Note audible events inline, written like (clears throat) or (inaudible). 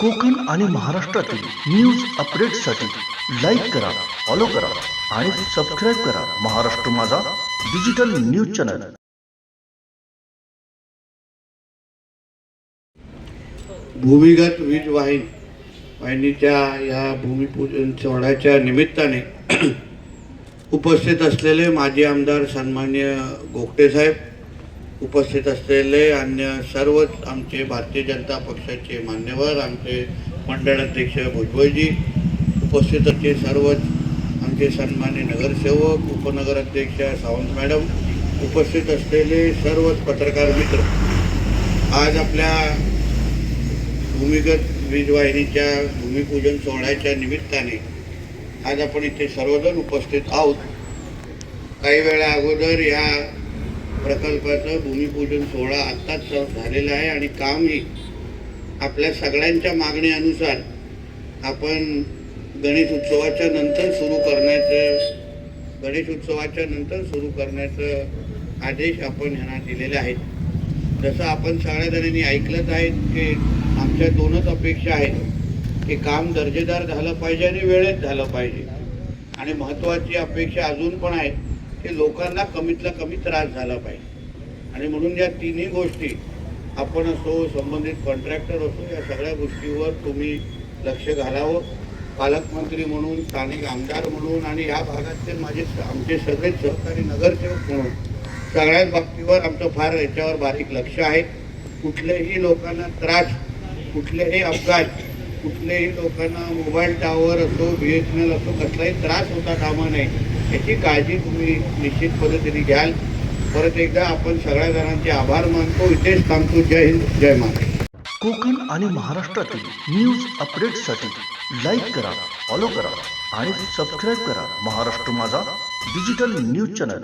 कोकण आणि महाराष्ट्रातील न्यूज अपडेट्ससाठी लाईक करा फॉलो करा आणि सबस्क्राईब करा महाराष्ट्र माझा डिजिटल न्यूज चॅनल भूमिगत वीज वाहिनी वाहिनीच्या या भूमिपूजन सोहळ्याच्या निमित्ताने (clears throat) उपस्थित असलेले माजी आमदार सन्मान्य गोखटे साहेब उपस्थित असलेले अन्य सर्वच आमचे भारतीय जनता पक्षाचे मान्यवर आमचे मंडळ अध्यक्ष भुजबळजी उपस्थित असले सर्वच आमचे सन्मान्य नगरसेवक उपनगर अध्यक्ष सावंत मॅडम उपस्थित असलेले सर्वच पत्रकार मित्र. आज आपल्या भूमिगत वीजवाहिनीच्या भूमिपूजन सोहळ्याच्या निमित्ताने आज आपण इथे सर्वजण उपस्थित आहोत. काही वेळा अगोदर या प्रकल्पाचं भूमिपूजन सोहळा आत्ताच झालेला आहे आणि कामही आपल्या सगळ्यांच्या मागणीनुसार आपण गणेश उत्सवाच्या नंतर सुरू करण्याचं गणेश उत्सवाच्या नंतर सुरू करण्याचं आदेश आपण ह्यांना दिलेले आहेत. जसं आपण सगळ्या जणांनी ऐकलंच आहे की आमच्या दोनच अपेक्षा आहेत की काम दर्जेदार झालं पाहिजे आणि वेळेत झालं पाहिजे. आणि महत्त्वाची अपेक्षा अजून पण आहे की लोकांना कमीतला कमी त्रास झाला पाहिजे. आणि म्हणून या तिन्ही गोष्टी आपण असो संबंधित कॉन्ट्रॅक्टर असो या सगळ्या गोष्टीवर तुम्ही लक्ष घालावं. पालकमंत्री म्हणून स्थानिक आमदार म्हणून आणि या भागातले माझे आमचे सगळे सहकारी नगरसेवक म्हणून सगळ्याच बाबतीवर आमचं फार याच्यावर बारीक लक्ष आहे. कुठल्याही लोकांना त्रास कुठलेही अपघात कुठल्याही लोकांना मोबाईल टावर असो बी एस एन एल असो कसलाही त्रास होता कामा नये याची काळजी तुम्ही निश्चित पद्धतीने घ्याल. परत एकदा आपण सगळ्या जणांचे आभार मानतो. इथेच थांबतो. जय हिंद जय महाराष्ट्र. कोकण आणि महाराष्ट्रातील न्यूज अपडेट्ससाठी लाईक करा फॉलो करा आणि सबस्क्राईब करा महाराष्ट्र माझा डिजिटल न्यूज चॅनल